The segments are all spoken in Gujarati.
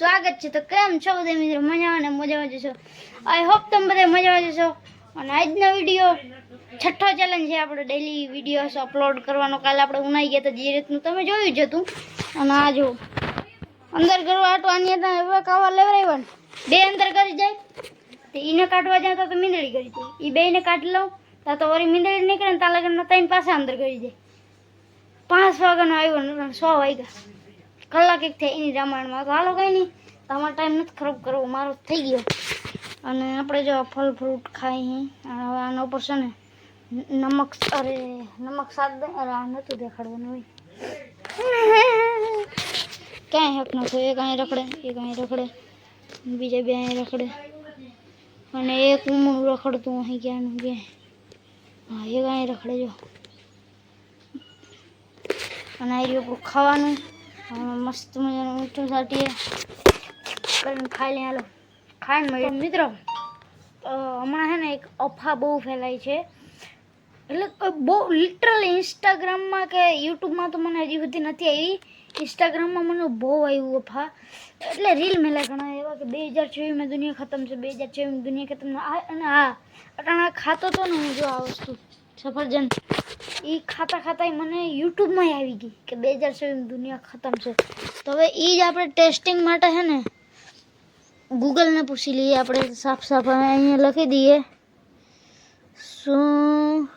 સ્વાગત છે. તો કેમ છો બધા મિત્રો? મજા અને મજામાં જશો આઈ હોપ તમે બધા મજામાં જશો અને આજનો વીડિયો છઠ્ઠો ચેલેન્જ છે આપણે ડેલી વિડીયોસ અપલોડ કરવાનો. કાલે આપણે ઉનાઈ ગયા હતા જે રીતનું તમે જોયું જ હતું. અને આ જો, અંદર કરવા આટો આની હતા એવા કાવા લેવરાવ્યા ને. બે અંદર કરી જાય. તો એને કાઢવા જાય તો મીંદડી કરી જાય એ બેને કાઢી લઉં ત્યાં તો વળી મીંદડી નીકળે ને ત્યાં લગન ત્રણ પાસે અંદર કરી જાય પાંચ વાગ્યાનો આવ્યો ને, સો વાગ્યા. કલાક એક થઈ એની રામાયણમાં. તો હાલો કંઈ નહીં. તમારો ટાઈમ નથી ખરાબ કરવો, મારો થઈ ગયો. અને આપણે જો ફળ ફ્રૂટ ખાઈ હવે આના ઉપર છે ને નમક અરે, નમક સાત અરે આ નહોતું દેખાડવાનું હોય. ક્યાંય હક નથી એક અહીં રખડે, એક અહીં રખડે, બીજા બે અહીં રખડે. અને એક ઉમણું રખડતું અહીં ક્યાંનું બે? હા, એક અહીં રખડે જો. અને આ ખાવાનું. મસ્ત મજાનું મીઠું સાટીએ કરીને ખાઈ લઈએ હાલો. ખાઈને મળીએ. મિત્રો હમણાં છે ને એક અફા બહુ ફેલાય છે. એટલે બહુ લિટરલ ઇન્સ્ટાગ્રામમાં કે યુટ્યુબમાં તો મને હજી બધી નથી આવી. ઇન્સ્ટાગ્રામમાં મને બહુ આવ્યું અફા એટલે રીલ મેલા ઘણા એવા કે બે હજાર ચોવીસમાં દુનિયા ખતમ છે બે હજાર ચોવીસમાં દુનિયા ખતમ અને હા અટાણા ખાતો તો ને હું જો આ વસ્તુ. સફરજન. એ ખાતા ખાતા મને યુટ્યુબમાં આવી ગઈ કે બે હજાર ચોવીસમાં દુનિયા ખતમ છે. તો હવે એ જ આપણે ટેસ્ટિંગ માટે છે ને ગૂગલને પૂછી લઈએ. આપણે સાફ સાફ અહીંયા લખી દઈએ. શું?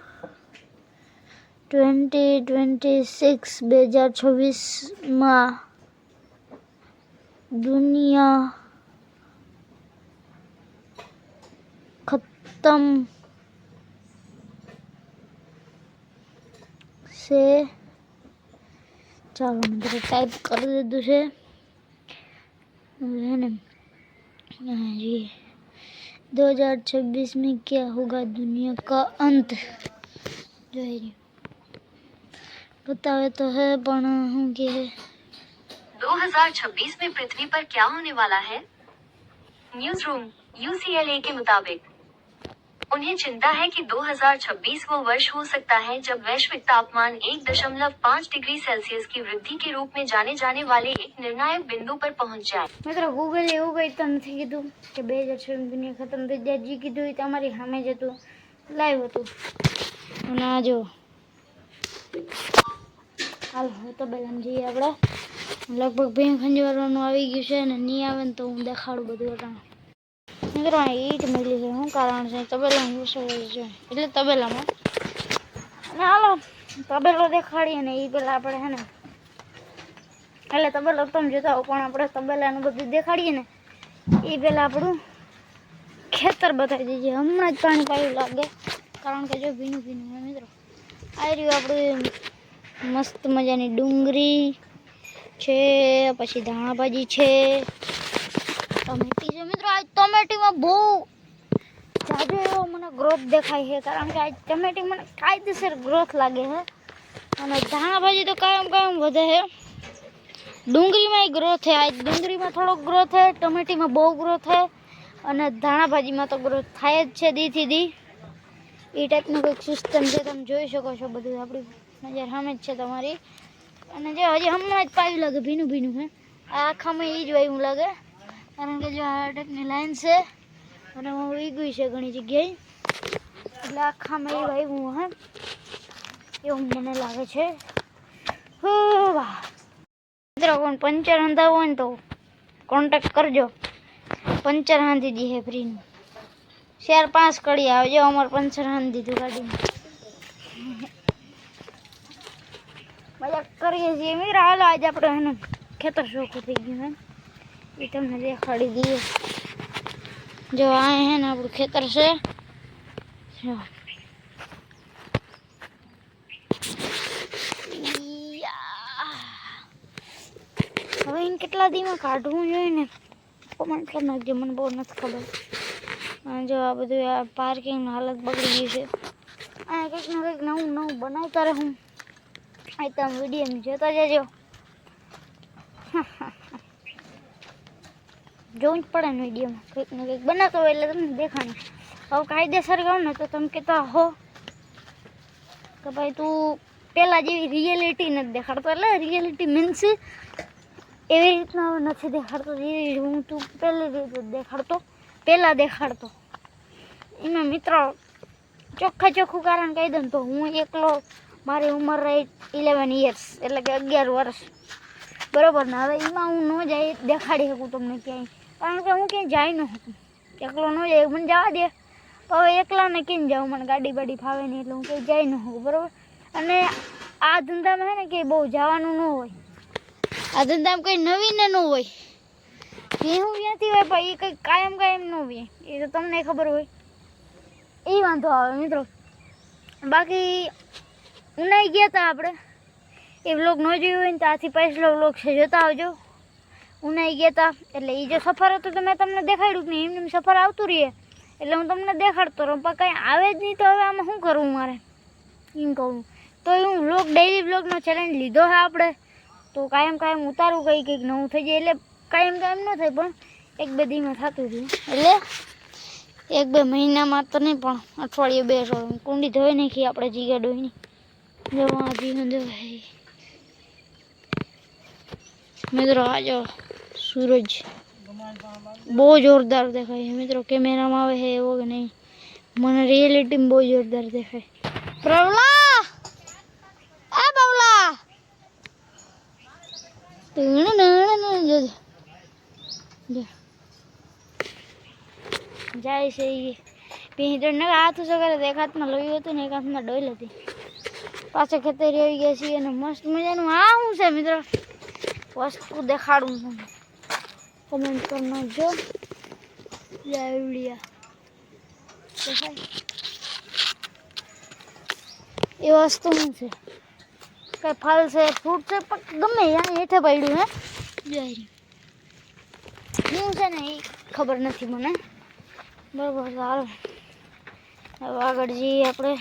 ટ્વેન્ટી ટ્વેન્ટી સિક્સ બે હજાર છવ્વીસમાં દુનિયા ખતમ से। चलो मैं टाइप कर दे दूसरे है ना जी 2026 में क्या होगा दुनिया का अंत? जो है। जी बतावे तो है दो होंगे 2026 में पृथ्वी पर क्या होने वाला है? न्यूज़ रूम यूसीएलए के मुताबिक। उन्हें चिंता है कि 2026 वो वर्ष हो सकता है जब वैश्विक तापमान 1.5 डिग्री सेल्सियस की वृद्धि के रूप में जाने जाने वाले एक निर्णायक बिंदु पर पहुंच जाए મિત્રો ગૂગલે એવું કંઈ તો નથી કીધું કે બે હજાર છવ્વીસ દુનિયા ખતમ થઈ જાય જે કીધું એ તમારી સામે જ હતું લાઈવ હતું અને આ જો હાલ હવે તો બેલામ જઈએ આપણે લગભગ ભેં ખંજવારવાનું આવી ગયું છે ને નહીં આવે ને તો હું દેખાડું બધું અટાણે મિત્રો ઈટ મળી છે. શું કારણ છે? તબેલા ઘૂસેલું છે. એટલે તબેલામાં. અને હાલો, તબેલો દેખાડીએ ને એ પેલા આપણે હે ને. એટલે તબેલો તમે જોતા હો, પણ આપણે તબેલાનું બધું દેખાડીએ ને એ પેલા આપણું ખેતર બતાવી દઈએ. હમણાં જ પાણી પાયું લાગે. કારણ કે જો ભીનું ભીનું હોય મિત્રો. આ રહ્યું આપણું મસ્ત મજાની ડુંગળી છે, પછી ધાણાભાજી છે ટમેટી છે મિત્રો, આજ ટમેટીમાં બહુ જાજો એવો મને ગ્રોથ દેખાય છે, કારણ કે આજ ટમેટી મને કાયદેસર ગ્રોથ લાગે છે. અને ધાણા ભાજી તો કાયમ કાયમ વધે છે. ડુંગળીમાં ગ્રોથ છે, આજ ડુંગળીમાં થોડોક ગ્રોથ છે, ટમેટીમાં બહુ ગ્રોથ છે, અને ધાણા ભાજીમાં તો ગ્રોથ થાય જ છે દીથી દી. એ ટાઈપનું કંઈક સિસ્ટમ છે, તમે જોઈ શકો છો બધું, આપણી નજર સામે જ છે તમારી. અને જે હજી હમણાં જ પાયું લાગે, ભીનું ભીનું છે. આખામાં એ જ વાયું લાગે. કારણ કે જો આ ટાઈપની લાઈન છે, અને હું વીગું છે ઘણી જગ્યાએ. એટલે આખામાં ભાઈ હું હા. એવું મને લાગે છે. મિત્રો, કોણ પંચર હંધા હોય ને તો કોન્ટેક્ટ કરજો. પંચર હાંધી દી હે ફ્રીનું ચાર પાંચ કડી આવજો, અમારે પંચર હાંધી દીધું ગાડીમાં. મજાક કરીએ છીએ. મિત્રો, હાલો, આજે આપણે ખેતર શોખ થઈ ગયું હે એ તમને દેખાડી દઈએ જો આ હે ને આપણું ખેતર છે જો યા. હવે એને કેટલા દીમાં કાઢવું જોઈએ ને કોમેન્ટ કરી નાખજો મને બહુ નથી ખબર અને જો આ બધું આ પાર્કિંગની હાલત બગડી ગઈ છે આ કંઈક ને કંઈક નવું નવું બનાવતા રહું આ તમે વીડિયો જોતા જજો જોવું જ પડે ને વિડીયોમાં. કંઈક ને કંઈક બનાવતો હોય એટલે તમને દેખાણે. હવે કાયદેસર કહું ને તો તમે કહેતા હો કે ભાઈ તું પહેલાં જેવી રિયાલિટી નથી દેખાડતો. એટલે રિયાલિટી મીન્સ એવી રીતના હવે નથી દેખાડતો જેવી હું તું પહેલી રીતે દેખાડતો, પહેલાં દેખાડતો. એમાં મિત્રો ચોખ્ખા ચોખ્ખું કારણ કહી દઉં તો હું એકલો મારી ઉંમર રહી ઇલેવન યર્સ એટલે કે અગિયાર વર્ષ. બરોબર ને? હવે એમાં હું ન જાય દેખાડી શકું તમને ક્યાંય. કારણ કે હું ક્યાંય જાય ન શકું એકલો ન જાય, મને જવા દે. હવે એકલાને કેમ જાઉં? મને ગાડી બાડી ફાવે નહીં એટલે હું ક્યાંય જાય ન હોઉં, બરાબર? અને આ ધંધામાં છે ને કે બહુ જવાનું ન હોય. આ ધંધામાં કંઈ નવીને ન હોય. જે હું ક્યાંથી હોય પણ એ કંઈ કાયમ કાયમ ન હોય એ તો તમને ખબર હોય. એ વાંધો આવે મિત્રો. બાકી ઉનાઈ ગયા હતા આપણે. એ વ્લોગ ન જોયું હોય ને તો આથી પાછલો વ્લોગ છે. જોતા આવજો. ઉનાઈ ગયા હતા એટલે એ જે સફર હતો તો મેં તમને દેખાડ્યું કે એમને એમ સફર આવતું રહીએ એટલે હું તમને દેખાડતો રહું. પણ કંઈ આવે જ નહીં તો હવે આમાં શું કરવું મારે? એમ કહું. તો હું વ્લોગ ડેઈલી વ્લોગનો ચેલેન્જ લીધો છે આપણે. તો કાયમ કાયમ ઉતારવું કંઈ કંઈક નવું થઈ જાય. એટલે કાયમ કાયમ ન થાય, પણ એક બે દીમાં થતું રહ્યું એટલે એક બે મહિનામાં તો નહીં, પણ અઠવાડિયે બે કુંડી ધોઈ નાખી, આપણે જીગા ડોઈની જવા જીવન ભાઈ મિત્રો આજો સૂરજ બહુ જોરદાર દેખાય મિત્રો કેમેરામાં આવે છે એવો કે નહીં મને રિયાલિટીમાં બહુ જોરદાર દેખાય પ્રવલા આ બાવલા જાય છે એ પિંજર ને હાથ તો એક હાથમાં લોહી હતું ને એક હાથમાં ડોલ હતી પાછા ખેતરી આવી ગયા છીએ અને મસ્ત મજાનું આ શું છે મિત્રો વસ્તુ દેખાડું તમને કમેન્ટ કરી નાખજો. વિડિયા દેખાય. એ વસ્તુ શું છે? કઈ ફળ છે, ફ્રૂટ છે? પણ ગમે ત્યાં હેઠે પડ્યું, હે? જય શું છે ને, એ ખબર નથી મને. બરોબર, સારું. હવે આગળ જઈએ આપણે.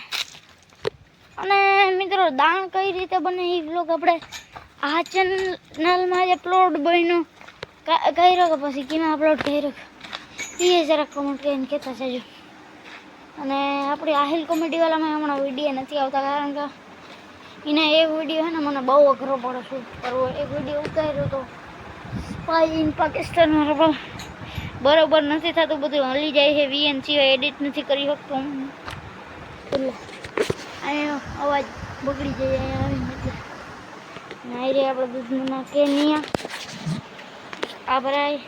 અને મિત્રો, દાણ કઈ રીતે બને એ બ્લોગ આપણે આ ચેનલમાં જે અપલોડ બન્યો. કર્યો કે પછી કેમાં અપલોડ કર્યો? એ જરાક કોમેન્ટ કરીને કહેતા છે જો અને આપણી આહિલ કોમેડીવાળામાં હમણાં વીડિયો નથી આવતા કારણ કે એને એક વીડિયો છે ને મને બહુ અઘરો પડે શૂટ કરવો એક વીડિયો ઉતાર્યો તો સ્પાઈ ઇન પાકિસ્તાન બરાબર બરોબર નથી થતું, બધું હલી જાય છે. વીએન સિવાય એડિટ નથી કરી શકતો હું. એટલે અહીંયા અવાજ બગડી જાય, અહીંયા આવીને નાઈ રે આપણે દૂધનું નાખીએ નહીં આ? ભરાય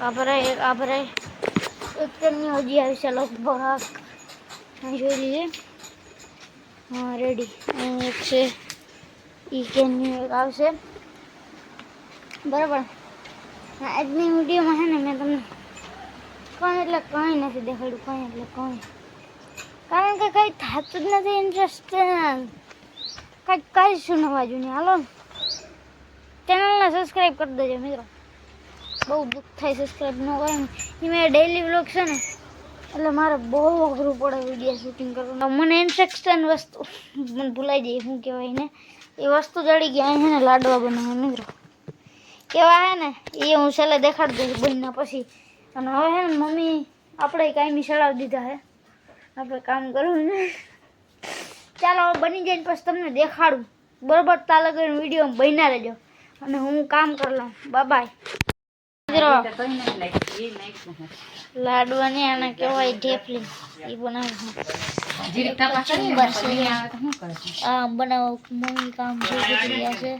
આ ભરાય આ ભરાય હજી આવી છે લગભગ જોઈ લીધે? હા રેડી એક છે. ઈ કેનની એક આવશે. બરાબર. આજની વિડીયોમાં છે ને મેં તમને કંઈ એટલે કંઈ નથી દેખાડ્યું, કંઈ એટલે કંઈ. કારણ કે કંઈ થતું જ નથી ઇન્ટરેસ્ટ કંઈક કરીશું નવા જૂની. હાલો ને. ચેનલને સબસ્ક્રાઈબ કરી દેજો મિત્રો. બહુ દુઃખ થાય સબસ્ક્રાઈબ ન કરે ને. એ મેં ડેઈલી વ્લોગ છે ને, એટલે મારે બહુ અઘરું પડે વીડિયો શૂટિંગ કરવાનું. મને ઇન્સ્ટ્રક્શન વસ્તુ, મને ભૂલાઈ જાય શું કહેવાય ને એ વસ્તુ જડી ગયા અહીં છે ને લાડવા બનાવે મિત્રો. કેવા હે ને, એ હું છેલ્લે દેખાડી દઈશ બહેનના પછી. અને હવે હે ને મમ્મી, આપણે કાયમી ચડાવી દીધા હે. આપણે કામ કરવું ને. ચાલો બની જાય ને પછી તમને દેખાડું. બરોબર તાલગર વીડિયો બન્યા રહેજો. અને હું કામ કરી લઉં. બાય લાડવાની આને કહેવાય ઢેફલી. એ બનાવું આ બનાવો મમ્મી કામ છે છે.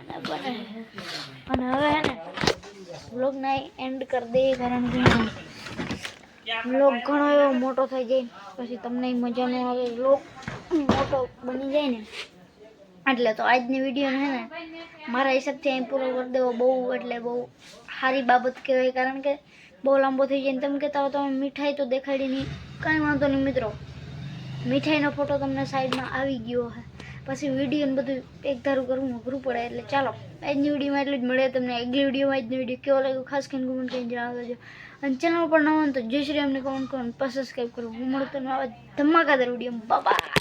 અને બનાવે. અને હવે હે ને એન્ડ કરી દઈએ કારણ કે વ્લોગ ઘણો એવો મોટો થઈ જાય. પછી તમને મજા ન આવે વ્લોગ. મોટો બની જાય ને. એટલે તો આજની વીડિયો છે ને, મારા હિસાબથી અહીં પૂરો કરી દેવો બહુ, એટલે બહુ સારી બાબત કહેવાય. કારણ કે બહુ લાંબો થઈ જાય ને તમે કહેતા હો તમે મીઠાઈ તો દેખાડી નહીં. કાંઈ વાંધો નહીં મિત્રો. મીઠાઈનો ફોટો તમને સાઈડમાં આવી ગયો હે. પછી વીડિયો બધું એક ધારું કરવું અઘરું પડે. એટલે ચાલો, આજની વિડીયોમાં એટલું જ મળે તમને. આગલી વિડીયોમાં આજની વીડિયો કેવો લાગ્યો? ખાસ કરીને કમેન્ટ કરીને જણાવજો. દેજો અને ચેનલ પર ન હોય તો જય શ્રી અમને કમેન્ટ કરો સબસ્ક્રાઈબ કરો. હું મળું તમને આવા ધમાકાદાર વીડિયો બાય